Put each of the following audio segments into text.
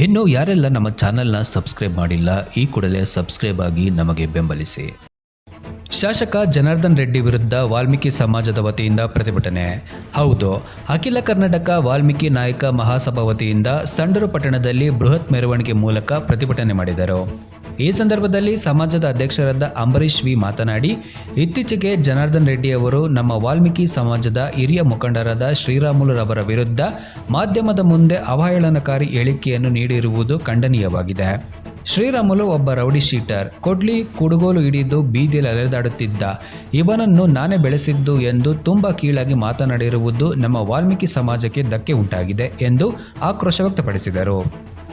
ಇನ್ನು ಯಾರೆಲ್ಲ ನಮ್ಮ ಚಾನೆಲ್ನ ಸಬ್ಸ್ಕ್ರೈಬ್ ಮಾಡಿಲ್ಲ, ಈ ಕೂಡಲೇ ಸಬ್ಸ್ಕ್ರೈಬ್ ಆಗಿ ನಮಗೆ ಬೆಂಬಲಿಸಿ. ಶಾಸಕ ಜನಾರ್ದನ್ ರೆಡ್ಡಿ ವಿರುದ್ಧ ವಾಲ್ಮೀಕಿ ಸಮಾಜದ ವತಿಯಿಂದ ಪ್ರತಿಭಟನೆ. ಹೌದು, ಅಖಿಲ ಕರ್ನಾಟಕ ವಾಲ್ಮೀಕಿ ನಾಯಕ ಮಹಾಸಭಾ ವತಿಯಿಂದ ಸಂಡೂರು ಪಟ್ಟಣದಲ್ಲಿ ಬೃಹತ್ ಮೆರವಣಿಗೆ ಮೂಲಕ ಪ್ರತಿಭಟನೆ ಮಾಡಿದರು. ಈ ಸಂದರ್ಭದಲ್ಲಿ ಸಮಾಜದ ಅಧ್ಯಕ್ಷರಾದ ಅಂಬರೀಶ್ ವಿ ಮಾತನಾಡಿ, ಇತ್ತೀಚೆಗೆ ಜನಾರ್ದನ್ ರೆಡ್ಡಿ ಅವರು ನಮ್ಮ ವಾಲ್ಮೀಕಿ ಸಮಾಜದ ಹಿರಿಯ ಮುಖಂಡರಾದ ಶ್ರೀರಾಮುಲುರವರ ವಿರುದ್ಧ ಮಾಧ್ಯಮದ ಮುಂದೆ ಅವಹೇಳನಕಾರಿ ಹೇಳಿಕೆಯನ್ನು ನೀಡಿರುವುದು ಖಂಡನೀಯವಾಗಿದೆ. ಶ್ರೀರಾಮುಲು ಒಬ್ಬ ರೌಡಿ ಶೀಟರ್, ಕೊಡ್ಲಿ ಕುಡುಗೋಲು ಹಿಡಿದು ಬೀದಿಯಲ್ಲಿ ಅಲೆದಾಡುತ್ತಿದ್ದ ಇವನನ್ನು ನಾನೇ ಬೆಳೆಸಿದ್ದು ಎಂದು ತುಂಬ ಕೀಳಾಗಿ ಮಾತನಾಡಿರುವುದು ನಮ್ಮ ವಾಲ್ಮೀಕಿ ಸಮಾಜಕ್ಕೆ ಧಕ್ಕೆ ಉಂಟಾಗಿದೆ ಎಂದು ಆಕ್ರೋಶ ವ್ಯಕ್ತಪಡಿಸಿದರು.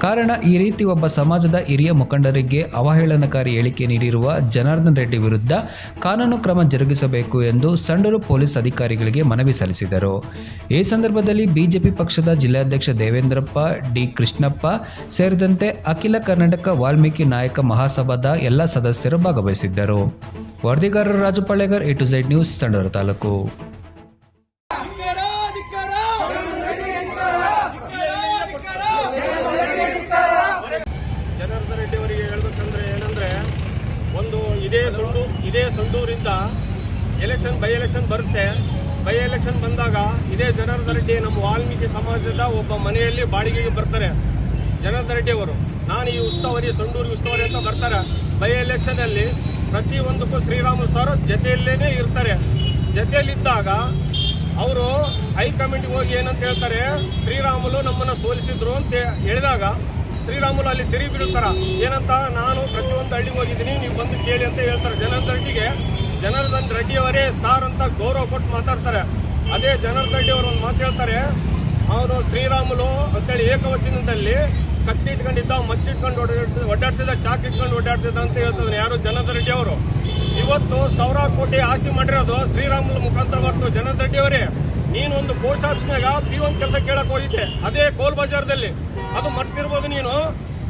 ಕಾರಣ, ಈ ರೀತಿ ಒಬ್ಬ ಸಮಾಜದ ಹಿರಿಯ ಮುಖಂಡರಿಗೆ ಅವಹೇಳನಕಾರಿ ಹೇಳಿಕೆ ನೀಡಿರುವ ಜನಾರ್ದನ್ ರೆಡ್ಡಿ ವಿರುದ್ಧ ಕಾನೂನು ಕ್ರಮ ಜರುಗಿಸಬೇಕು ಎಂದು ಸಂಡೂರು ಪೊಲೀಸ್ ಅಧಿಕಾರಿಗಳಿಗೆ ಮನವಿ ಸಲ್ಲಿಸಿದರು. ಈ ಸಂದರ್ಭದಲ್ಲಿ ಬಿಜೆಪಿ ಪಕ್ಷದ ಜಿಲ್ಲಾಧ್ಯಕ್ಷ ದೇವೇಂದ್ರಪ್ಪ, ಡಿ ಕೃಷ್ಣಪ್ಪ ಸೇರಿದಂತೆ ಅಖಿಲ ಕರ್ನಾಟಕ ವಾಲ್ಮೀಕಿ ನಾಯಕ ಮಹಾಸಭಾದ ಎಲ್ಲ ಸದಸ್ಯರು ಭಾಗವಹಿಸಿದ್ದರು. ವರದಿಗಾರರು Raju A to Z news, Sandur taluk. ಇದೇ ಸುಂಡು, ಇದೇ ಸುಂಡೂರಿಂದ ಎಲೆಕ್ಷನ್ ಬೈ ಎಲೆಕ್ಷನ್ ಬರುತ್ತೆ. ಬೈ ಎಲೆಕ್ಷನ್ ಬಂದಾಗ ಇದೇ ಜನಾರ್ದನ ರೆಡ್ಡಿ ನಮ್ಮ ವಾಲ್ಮೀಕಿ ಸಮಾಜದ ಒಬ್ಬ ಮನೆಯಲ್ಲಿ ಬಾಡಿಗೆಗೆ ಬರ್ತಾರೆ. ಜನಾರ್ದನ ರೆಡ್ಡಿ ಅವರು. ನಾನು ಈ ಉಸ್ತುವಾರಿ, ಸಂಡೂರು ಉಸ್ತುವಾರಿ ಅಂತ ಬರ್ತಾರೆ. ಬೈ ಎಲೆಕ್ಷನಲ್ಲಿ ಅಲ್ಲಿ ಪ್ರತಿ ಒಂದಕ್ಕೂ ಶ್ರೀರಾಮುಲು ಸರ್ ಜೊತೆಯಲ್ಲೇನೆ ಇರ್ತಾರೆ. ಜೊತೆಯಲ್ಲಿದ್ದಾಗ ಅವರು ಹೈಕಮಾಂಡ್ಗೆ ಹೋಗಿ ಏನಂತ ಹೇಳ್ತಾರೆ, ಶ್ರೀರಾಮುಲು ನಮ್ಮನ್ನ ಸೋಲಿಸಿದ್ರು ಅಂತ ಹೇಳಿದಾಗ ಶ್ರೀರಾಮುಲು ಅಲ್ಲಿ ತಿರುಗಿ ಬಿಡುತ್ತಾರ ಏನಂತ ನಾನು ಪ್ರತಿಯೊಂದು ಹಳ್ಳಿಗೆ ಹೋಗಿದ್ದೀನಿ. ನೀವು ಬಂದು ಕೇಳಿ ಅಂತ ಹೇಳ್ತಾರೆ. ಜನಾರ್ದನ್ ರೆಡ್ಡಿಗೆ, ಜನಾರ್ದನ್ ರೆಡ್ಡಿ ಅವರೇ ಸಾರ್ ಅಂತ ಗೌರವ ಕೊಟ್ಟು ಮಾತಾಡ್ತಾರೆ. ಅದೇ ಜನಾರ್ದನ್ ರೆಡ್ಡಿ ಅವರು ಒಂದು ಮಾತು ಹೇಳ್ತಾರೆ. ಅವನು ಶ್ರೀರಾಮುಲು ಅಂತೇಳಿ ಏಕವಚನದಲ್ಲಿ ಕತ್ತಿ ಇಟ್ಕೊಂಡಿದ್ದ ಮಚ್ಚಿಟ್ಕೊಂಡು ಓಡಾಡ್ತಿದ್ದ ಚಾಕ್ ಇಟ್ಕೊಂಡು ಓಡಾಡ್ತಿದ್ದ ಅಂತ ಹೇಳ್ತಿದ್ದಾನೆ ಯಾರು? ಜನಾರ್ದನ್ ರೆಡ್ಡಿ ಅವರು. ಇವತ್ತು ಸಾವಿರಾರು ಕೋಟಿ ಆಸ್ತಿ ಮಾಡಿರೋದು ಶ್ರೀರಾಮುಲು ಮುಖಾಂತರ ಬರ್ತು ಜನಾರ್ದನ್ ರೆಡ್ಡಿ ಅವರೇ. ನೀನು ಒಂದು ಪೋಸ್ಟ್ ಆಫೀಸ್ನಾಗ ಪಿ ಒನ್ ಕೆಲಸ ಕೇಳಕ್ಕೆ ಹೋಗಿದ್ದೆ. ಅದೇ ಕೋಲ್ ಬಜಾರ್ದಲ್ಲಿ. ಅದು ಮರ್ತಿರ್ಬೋದು ನೀನು.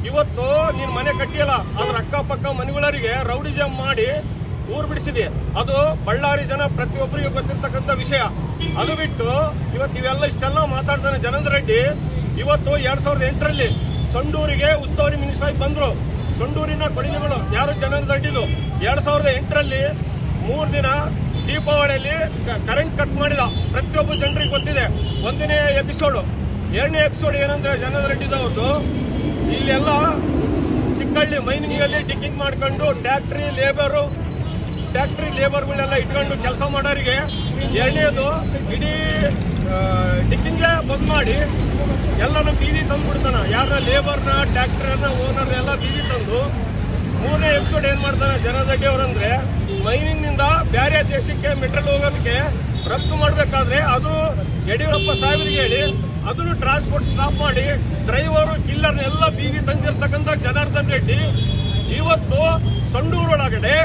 ಇವತ್ತು ನೀನು ಮನೆ ಕಟ್ಟಿಯಲ್ಲ ಅದ್ರ ಅಕ್ಕಪಕ್ಕ ಮನೆಗಳರಿಗೆ ರೌಡಿಜಮ್ ಮಾಡಿ ಊರು ಬಿಡಿಸಿದೆ. ಅದು ಬಳ್ಳಾರಿ ಜನ ಪ್ರತಿಯೊಬ್ಬರಿಗೆ ಗೊತ್ತಿರ್ತಕ್ಕಂಥ ವಿಷಯ. ಅದು ಬಿಟ್ಟು ಇವತ್ತು ಇವೆಲ್ಲ ಇಷ್ಟೆಲ್ಲ ಮಾತಾಡ್ತಾನೆ ಜನಂದ್ರ ರೆಡ್ಡಿ. ಇವತ್ತು ಎರಡ್ ಸಾವಿರದ ಎಂಟರಲ್ಲಿ ಸಂಡೂರಿಗೆ ಉಸ್ತುವಾರಿ ಮಿನಿಸ್ಟರ್ ಆಗಿ ಬಂದರು. ಸಂಡೂರಿನ ಕೊಡುಗೆಗಳು ಯಾರು ಜನಂದ್ರ ರೆಡ್ಡಿದು? ಎರಡ್ ಸಾವಿರದ ಎಂಟರಲ್ಲಿ ಮೂರು ದಿನ ದೀಪಾವಳಿಯಲ್ಲಿ ಕರೆಂಟ್ ಕಟ್ ಮಾಡಿದ. ಪ್ರತಿಯೊಬ್ಬ ಜನರಿಗೆ ಗೊತ್ತಿದೆ. ಒಂದನೇ ಎಪಿಸೋಡು ಎರಡನೇ ಎಪಿಸೋಡ್ ಏನಂದ್ರೆ ಜನೇಂದ್ರ ರೆಡ್ಡಿದವ್ರದ್ದು ಇಲ್ಲೆಲ್ಲ ಚಿಕ್ಕಳ್ಳಿ ಮೈನಿಂಗಲ್ಲಿ ಡಿಕ್ಕಿಂಗ್ ಮಾಡ್ಕೊಂಡು ಟ್ಯಾಕ್ಟ್ರಿ ಲೇಬರು ಟ್ಯಾಕ್ಟ್ರಿ ಲೇಬರ್ಗಳನ್ನೆಲ್ಲ ಇಟ್ಕೊಂಡು ಕೆಲಸ ಮಾಡೋರಿಗೆ ಎರಡನೇದು ಇಡೀ ಡಿಕ್ಕಿಂಗ್ಗೆ ಬಂದ್ ಮಾಡಿ ಎಲ್ಲನೂ ಬೀದಿ ತಂದು ಬಿಡ್ತಾನೆ ಯಾರ ಲೇಬರ್ನ ಟ್ಯಾಕ್ಟ್ರನ್ನ ಓನರ್ ಎಲ್ಲ ಬೀದಿ ತಂದು ಮೂರನೇ ಎಪಿಸೋಡ್ ಏನು ಮಾಡ್ತಾನೆ ಜನದಡ್ಡಿ ಅವರಂದ್ರೆ ಮೈನಿಂಗ್ನಿಂದ ಬೇರೆ ದೇಶಕ್ಕೆ ಮೆಟ್ರಲ್ ಹೋಗೋದಕ್ಕೆ ರಫ್ತು ಮಾಡಬೇಕಾದ್ರೆ ಅದು ಯಡಿಯೂರಪ್ಪ ಸಾಹೇಬರಿಗೆ ಹೇಳಿ ಅದನ್ನು ಟ್ರಾನ್ಸ್ಪೋರ್ಟ್ ಸ್ಟಾಪ್ ಮಾಡಿ ಡ್ರೈವರು ಕಿಲ್ಲರ್ ಎಲ್ಲ ಬೀದಿ ತಂದಿರ್ತಕ್ಕಂಥ ಜನಾರ್ದನ್ ರೆಡ್ಡಿ. ಇವತ್ತು ಸಂಡೂರು ಒಳಗಡೆ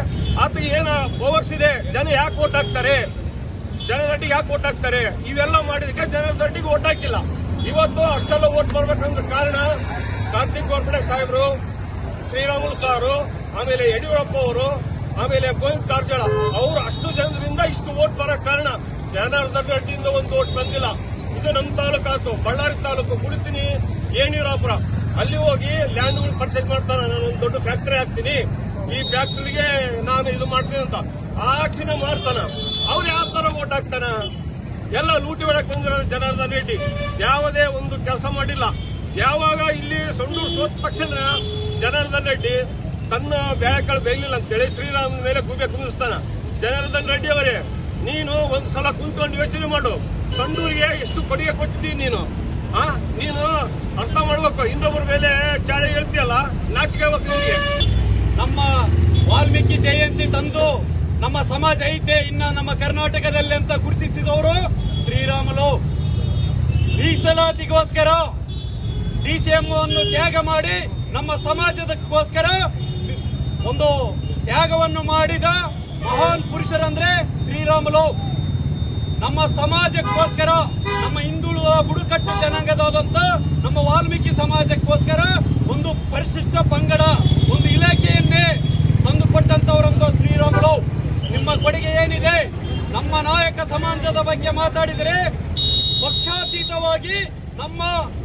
ಆತ ಏನ ಪವರ್ಸ್ ಇದೆ? ಜನ ಯಾಕೆ ಓಟ್ ಹಾಕ್ತಾರೆ? ಜನದಡ್ಡಿಗೆ ಯಾಕೆ ಓಟ್ ಹಾಕ್ತಾರೆ? ಇವೆಲ್ಲ ಮಾಡಿದಕ್ಕೆ ಜನದಡ್ಡಿಗೆ ಓಟ್ ಹಾಕಿಲ್ಲ. ಇವತ್ತು ಅಷ್ಟೆಲ್ಲ ಓಟ್ ಬರ್ಬೇಕಂದ್ರೆ ಕಾರಣ ಕಾರ್ತಿಕ್ ಗೋರ್ಪಡೆ ಸಾಹೇಬರು, ಶ್ರೀರಾಮುಲು ಸಾರು, ಆಮೇಲೆ ಯಡಿಯೂರಪ್ಪ ಅವರು, ಆಮೇಲೆ ಗೋವಿಂದ ಕಾರಜೋಳ. ಅವರು ಅಷ್ಟು ಜನರಿಂದ ಇಷ್ಟು ಓಟ್ ಬರಕ್ ಕಾರಣ. ಜನಾರ್ದನ್ ರೆಡ್ಡಿಯಿಂದ ಒಂದು ಓಟ್ ಬಂದಿಲ್ಲ. ನಮ್ಮ ತಾಲೂಕು ಆಯ್ತು. ಬಳ್ಳಾರಿ ತಾಲೂಕು ಕುಡಿತೀನಿ ಏನಿರಾಪುರ. ಅಲ್ಲಿ ಹೋಗಿ ಲ್ಯಾಂಡ್ಗಳು ಪರ್ಚೇಸ್ ಮಾಡ್ತಾನೆ ನಾನು ಒಂದು ದೊಡ್ಡ ಫ್ಯಾಕ್ಟರಿ ಹಾಕ್ತೀನಿ. ಈ ಫ್ಯಾಕ್ಟರಿಗೆ ನಾನು ಇದು ಮಾಡ್ತೀನಿ ಅಂತ. ಆಕ್ಷಿನ ಮಾಡ್ತಾನ. ಅವ್ರು ಯಾವ ತರ ಓಟ್ ಹಾಕ್ತಾನ ಎಲ್ಲ ಲೂಟಿ ಹೊಡಕ್ ಬಂದಿರೋ ಜನಾರ್ದನ್ ರೆಡ್ಡಿ. ಯಾವುದೇ ಒಂದು ಕೆಲಸ ಮಾಡಿಲ್ಲ. ಯಾವಾಗ ಇಲ್ಲಿ ಸೊಂಡೂರು ಸೋತ ತಕ್ಷಣ ಜನಾರ್ದನ್ ರೆಡ್ಡಿ ತನ್ನ ಬೆಳೆಕಾಳು ಬೇಯಲಿಲ್ಲ ಅಂತೇಳಿ ಶ್ರೀರಾಮನ ಮೇಲೆ ಗೂಬೆ ಕುಂದಿಸ್ತಾನ. ಜನಾರ್ದನ್ ರೆಡ್ಡಿ ಅವರೇ, ನೀನು ಒಂದ್ಸಲ ಕುಂತ್ಕೊಂಡು ಯೋಚನೆ ಮಾಡು. ಸಂಡೂರಿಗೆ ಎಷ್ಟು ಕೊಡುಗೆ ಕೊಟ್ಟಿದ್ದೀನಿ ನೀನು? ಆ, ನೀನು ಅರ್ಥ ಮಾಡ್ಬೇಕು. ಇನ್ನೊಬ್ಬರ ಮೇಲೆ ಚಾಳಿ ಹೇಳ್ತೀಯಲ್ಲ, ನಾಚಿಕೆ ನಿನಗೆ. ನಮ್ಮ ವಾಲ್ಮೀಕಿ ಜಯಂತಿ ತಂದು ನಮ್ಮ ಸಮಾಜ ಐತೆ, ಇನ್ನ ನಮ್ಮ ಕರ್ನಾಟಕದಲ್ಲಿ ಅಂತ ಗುರುತಿಸಿದವರು ಶ್ರೀರಾಮಲು. ಮೀಸಲಾತಿಗೋಸ್ಕರ ಡಿಸಿಎಂ ಅನ್ನು ತ್ಯಾಗ ಮಾಡಿ ನಮ್ಮ ಸಮಾಜದಕ್ಕೋಸ್ಕರ ಒಂದು ತ್ಯಾಗವನ್ನು ಮಾಡಿದ ಮಹಾನ್ ಪುರುಷರಂದ್ರೆ ಶ್ರೀರಾಮುಲು. ನಮ್ಮ ಸಮಾಜಕ್ಕೋಸ್ಕರ, ನಮ್ಮ ಹಿಂದುಳಿದ ಬುಡಕಟ್ಟು ಜನಾಂಗದಾದಂತ ನಮ್ಮ ವಾಲ್ಮೀಕಿ ಸಮಾಜಕ್ಕೋಸ್ಕರ ಒಂದು ಪರಿಶಿಷ್ಟ ಪಂಗಡ, ಒಂದು ಇಲಾಖೆಯನ್ನೇ ತಂದುಕೊಟ್ಟಂಥವರೊಂದು ಶ್ರೀರಾಮುಲು, ನಿಮ್ಮ ಕೊಡುಗೆ ಏನಿದೆ? ನಮ್ಮ ನಾಯಕ ಸಮಾಜದ ಬಗ್ಗೆ ಮಾತಾಡಿದರೆ ಪಕ್ಷಾತೀತವಾಗಿ ನಮ್ಮ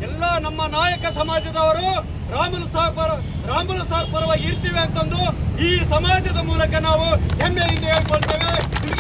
ಎಲ್ಲ ನಮ್ಮ ನಾಯಕ ಸಮಾಜದವರು ರಾಮುಲು ಸಾರ್ ಪರ ರಾಮುಲು ಸಾರ್ ಪರವಾಗಿ ಇರ್ತೀವಿ ಅಂತಂದು ಈ ಸಮಾಜದ ಮೂಲಕ ನಾವು ಹೆಮ್ಮೆಯಿಂದ ಹೇಳ್ಕೊಳ್ತೇವೆ.